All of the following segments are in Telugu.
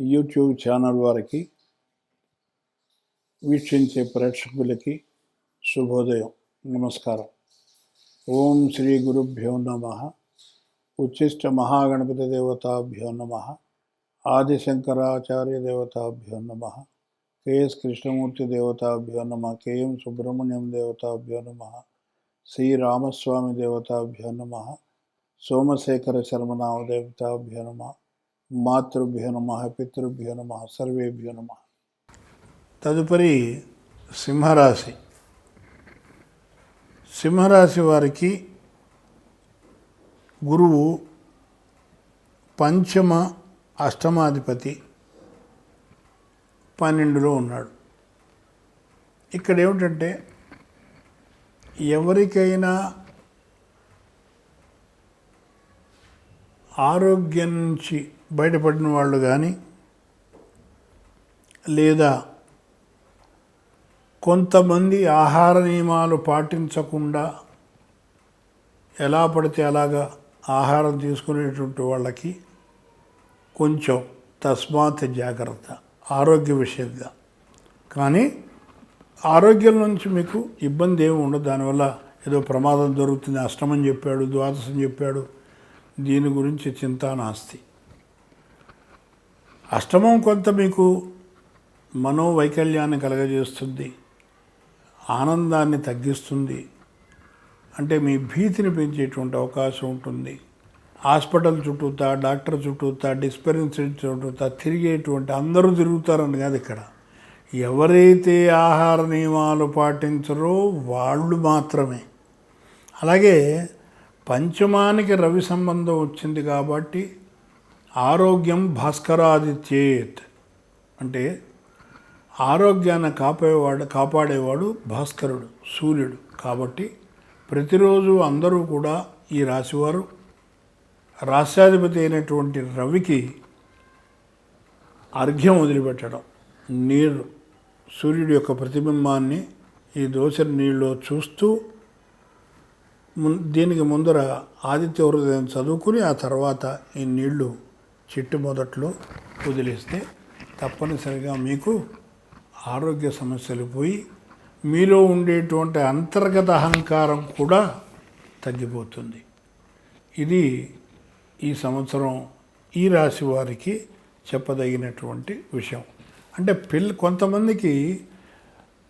యూట్యూబ్ ఛానల్ వారికి వీక్షించే ప్రేక్షకులకి శుభోదయం నమస్కారం ఓం శ్రీ గురుభ్యో నమ ఉచ్చిష్ట మహాగణపతి దేవతాభ్యో నమ ఆదిశంకరాచార్య దేవతాభ్యో నమ కేఎస్ కృష్ణమూర్తి దేవతాభ్యో నమ కేఎం సుబ్రహ్మణ్యం దేవతాభ్యో నమ శ్రీరామస్వామి దేవతాభ్యో నమ సోమశేఖర శర్మనామ దేవతాభ్యో నమ మాతృభ్యో నమ పితృభ్యో నమ సర్వేభ్యో నమ. తదుపరి సింహరాశి. సింహరాశి వారికి గురువు పంచమ అష్టమాధిపతి పన్నెండులో ఉన్నాడు. ఇక్కడ ఏమిటంటే ఎవరికైనా ఆరోగ్యం నుంచి బయటపడిన వాళ్ళు కానీ లేదా కొంతమంది ఆహార నియమాలు పాటించకుండా ఎలా పడితే అలాగా ఆహారం తీసుకునేటువంటి వాళ్ళకి కొంచెం తస్మాత్ జాగ్రత్త ఆరోగ్య విషయంగా. కానీ ఆరోగ్యం నుంచి మీకు ఇబ్బంది ఏమి ఉండదు. దానివల్ల ఏదో ప్రమాదం జరుగుతుంది. అష్టమని చెప్పాడు ద్వాదశం చెప్పాడు. దీని గురించి చింతా నాస్తి అష్టమం కొంత మీకు మనోవైకల్యాన్ని కలగజేస్తుంది. ఆనందాన్ని తగ్గిస్తుంది. అంటే మీ భీతిని పెంచేటువంటి అవకాశం ఉంటుంది. హాస్పిటల్ చుట్టూతా డాక్టర్ చుట్టూతా డిస్పెరెన్సరీ చుట్టూతా తిరిగేటువంటి అందరూ తిరుగుతారని కాదు ఇక్కడ. ఎవరైతే ఆహార నియమాలు పాటించరో వాళ్ళు మాత్రమే. అలాగే పంచమానికి రవి సంబంధం వచ్చింది కాబట్టి ఆరోగ్యం భాస్కరాదిత్యేత్. అంటే ఆరోగ్యాన్ని కాపాడేవాడు కాపాడేవాడు భాస్కరుడు సూర్యుడు. కాబట్టి ప్రతిరోజు అందరూ కూడా ఈ రాశివారు రాష్ట్రాధిపతి అయినటువంటి రవికి అర్ఘ్యం వదిలిపెట్టడం నీరు సూర్యుడి యొక్క ప్రతిబింబాన్ని ఈ దోశ నీళ్ళలో చూస్తూ దీనికి ముందర ఆదిత్య హృదయం చదువుకుని ఆ తర్వాత ఈ నీళ్ళు చెట్టు మొదట్లో వదిలేస్తే తప్పనిసరిగా మీకు ఆరోగ్య సమస్యలు పోయి మీలో ఉండేటువంటి అంతర్గత అహంకారం కూడా తగ్గిపోతుంది. ఇది ఈ సంవత్సరం ఈ రాశి వారికి చెప్పదగినటువంటి విషయం. అంటే పిల్ల కొంతమందికి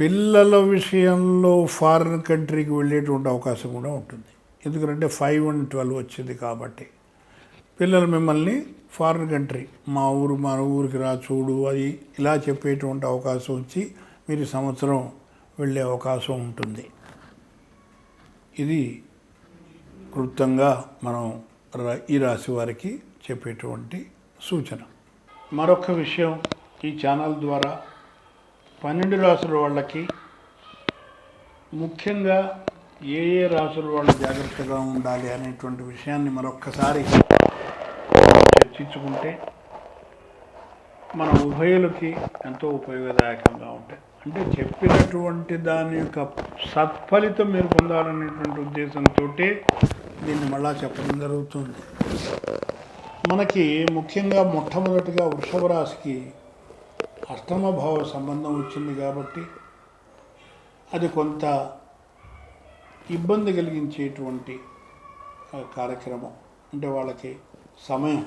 పిల్లల విషయంలో ఫారిన్ కంట్రీకి వెళ్ళేటువంటి అవకాశం కూడా ఉంటుంది. ఎందుకంటే ఫైవ్ అండ్ ట్వెల్వ్ వచ్చింది కాబట్టి. పిల్లలు మిమ్మల్ని ఫారిన్ కంట్రీ మా ఊరు మా ఊరికి రా చూడు అది ఇలా చెప్పేటువంటి అవకాశం వచ్చి మీరు సంవత్సరం వెళ్ళే అవకాశం ఉంటుంది. ఇది క్లుప్తంగా మనం రా- ఈ రాశి వారికి చెప్పేటువంటి సూచన. మరొక విషయం ఈ ఛానల్ ద్వారా పన్నెండు రాసుల వాళ్ళకి ముఖ్యంగా ఏ ఏ రాసుల వాళ్ళు జాగ్రత్తగా ఉండాలి అనేటువంటి విషయాన్ని మరొక్కసారి చర్చించుకుంటే మన ఉభయులకి ఎంతో ఉపయోగదాయకంగా ఉంటాయి. అంటే చెప్పినటువంటి దాని యొక్క సత్ఫలితం మీరు పొందాలనేటువంటి ఉద్దేశంతో దీన్ని మళ్ళా చెప్పడం జరుగుతుంది. మనకి ముఖ్యంగా మొట్టమొదటిగా వృషభ రాశికి అష్టమ భావ సంబంధం వచ్చింది కాబట్టి అది కొంత ఇబ్బంది కలిగించేటువంటి కార్యక్రమం. అంటే వాళ్ళకి సమయం.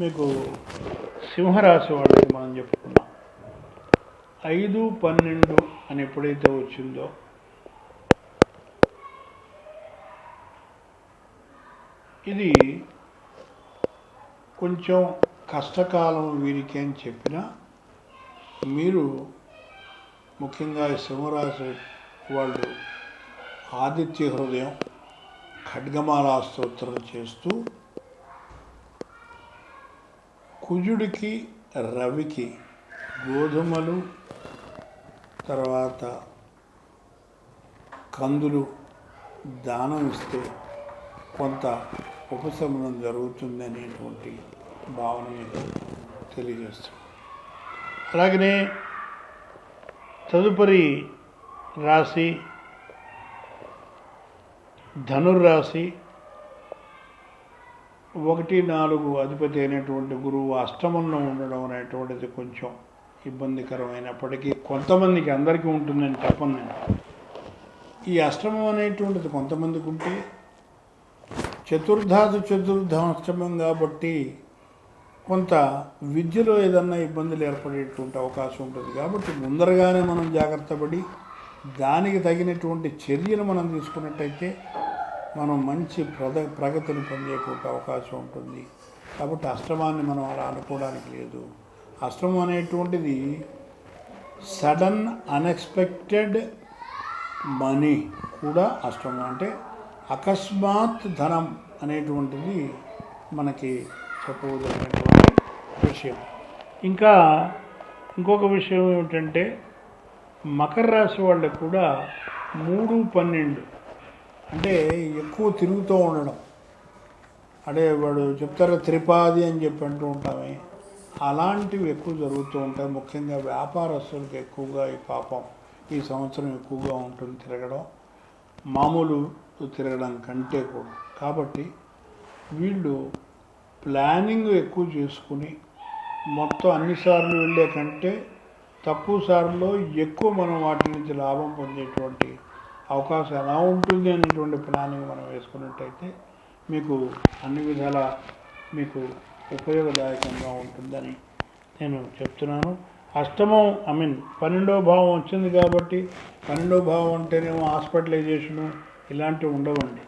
మీకు సింహరాశి వాళ్ళకి మనం చెప్పుకున్నాం. ఐదు పన్నెండు అని ఎప్పుడైతే వచ్చిందో ఇది కొంచెం కష్టకాలం వీరికి అని చెప్పినా మీరు ముఖ్యంగా సింహరాశి వాళ్ళు ఆదిత్య హృదయం ఖడ్గమాలా స్తోత్రం చేస్తూ కుజుడికి రవికి గోధుమలు తర్వాత కందులు దానం ఇస్తే కొంత ఉపశమనం జరుగుతుంది అనేటువంటి భావన మీద తెలియజేస్తుంది అలాగనే తదుపరి రాశి ధనుర్రాశి ఒకటి నాలుగు అధిపతి అయినటువంటి గురువు అష్టమంలో ఉండడం అనేటువంటిది కొంచెం ఇబ్బందికరమైనప్పటికీ కొంతమందికి అందరికీ ఉంటుందని చెప్పను నేను. ఈ అష్టమం అనేటువంటిది కొంతమందికి ఉంటే చతుర్థాది చతుర్థం అష్టమం కాబట్టి కొంత విద్యలో ఏదన్నా ఇబ్బందులు ఏర్పడేటువంటి అవకాశం ఉంటుంది. కాబట్టి ముందరగానే మనం జాగ్రత్త పడి దానికి తగినటువంటి చర్యలు మనం తీసుకున్నట్టయితే మనం మంచి ప్రద ప్రగతిని పొందేటువంటి అవకాశం ఉంటుంది. కాబట్టి అష్టమాన్ని మనం అలా అనుకోవడానికి లేదు. అష్టమం అనేటువంటిది సడన్ అన్ఎక్స్పెక్టెడ్ మనీ కూడా అష్టమం. అంటే అకస్మాత్ ధనం అనేటువంటిది మనకి చెప్పవలసినటువంటి విషయం. ఇంకా ఇంకొక విషయం ఏమిటంటే మకర రాశి వాళ్ళకు కూడా మూడు పన్నెండు అంటే ఎక్కువ తిరుగుతూ ఉండడం. అంటే వాడు చెప్తారు త్రిపాది అని చెప్పి అంటూ ఉంటామే. అలాంటివి ఎక్కువ జరుగుతూ ఉంటాయి. ముఖ్యంగా వ్యాపారస్తులకు ఎక్కువగా ఈ పాపం ఈ సంవత్సరం ఎక్కువగా ఉంటుంది తిరగడం. మామూలు తిరగడం కంటే కూడా. కాబట్టి వీళ్ళు ప్లానింగ్ ఎక్కువ చేసుకుని మొత్తం అన్నిసార్లు వెళ్ళే కంటే తక్కువ సార్లు ఎక్కువ మనం వాటి నుంచి లాభం పొందేటువంటి అవకాశం ఎలా ఉంటుంది అనేటువంటి ప్లానింగ్ మనం వేసుకున్నట్టయితే మీకు అన్ని విధాల మీకు ఉపయోగదాయకంగా ఉంటుందని నేను చెప్తున్నాను. అష్టమం ఐ మీన్ పన్నెండో భావం వచ్చింది కాబట్టి పన్నెండో భావం అంటేనేమో హాస్పిటలైజేషను ఇలాంటివి ఉండవండి.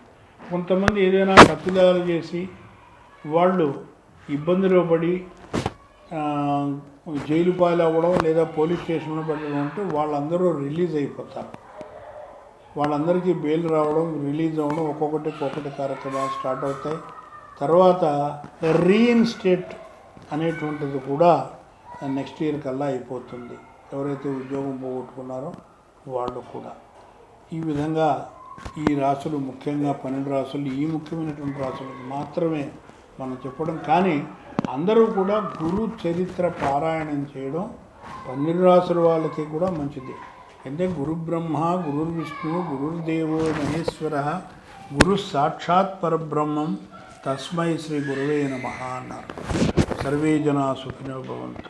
కొంతమంది ఏదైనా తప్పిదాలు చేసి వాళ్ళు ఇబ్బందిలో పడి జైలు పాలు అవ్వడం లేదా పోలీస్ స్టేషన్లో పడడం అంటే వాళ్ళందరూ రిలీజ్ అయిపోతారు. వాళ్ళందరికీ బెయిల్ రావడం రిలీజ్ అవ్వడం ఒక్కొక్కటి ఒక్కొక్కటి కార్యక్రమాలు స్టార్ట్ అవుతాయి. తర్వాత రీఇన్స్టేట్ అనేటువంటిది కూడా నెక్స్ట్ ఇయర్ కల్లా అయిపోతుంది. ఎవరైతే ఉద్యోగం పోగొట్టుకున్నారో వాళ్ళు కూడా. ఈ విధంగా ఈ రాసులు ముఖ్యంగా పన్నెండు రాసులు ఈ ముఖ్యమైనటువంటి రాసులకు మాత్రమే మనం చెప్పడం. కానీ అందరూ కూడా గురు చరిత్ర పారాయణం చేయడం పన్నెండు రాసుల వాళ్ళకి కూడా మంచిది. यद् गुरुब्रह्मा गुरुर्विष्णु गुरुर्देवो महेश्वरः குரு சாட்சாத் பரபிரம்மம் தஸ்மை ஸ்ரீ குருவே நமகான்னார் சர்வே ஜனா சுகினோ பவந்து